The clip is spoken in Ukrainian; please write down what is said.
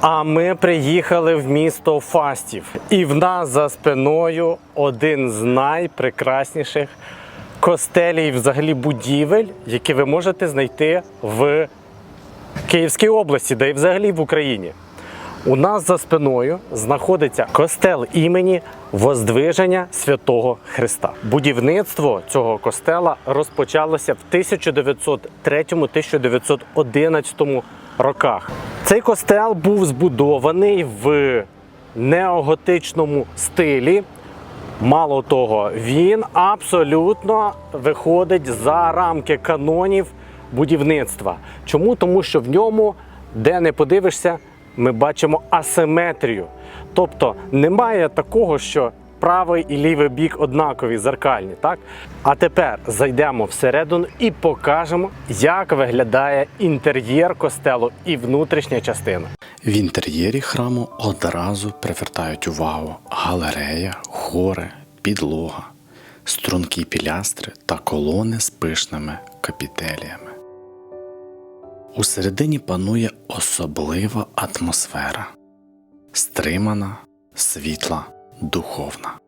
А ми приїхали в місто Фастів, і в нас за спиною один з найпрекрасніших костелів, взагалі будівель, які ви можете знайти в Київській області, да і взагалі в Україні. У нас за спиною знаходиться костел імені Воздвиження Святого Христа. Будівництво цього костела розпочалося в 1903-1911 роках. Цей костел був збудований в неоготичному стилі. Мало того, він абсолютно виходить за рамки канонів будівництва. Чому? Тому що в ньому, де не подивишся, ми бачимо асиметрію. Тобто немає такого, що правий і лівий бік однакові, зеркальні. Так? А тепер зайдемо всередину і покажемо, як виглядає інтер'єр костелу і внутрішня частина. В інтер'єрі храму одразу привертають увагу галерея, гори, підлога, стрункі пілястри та колони з пишними капітеліями. У середині панує особлива атмосфера, стримана, світла, духовна.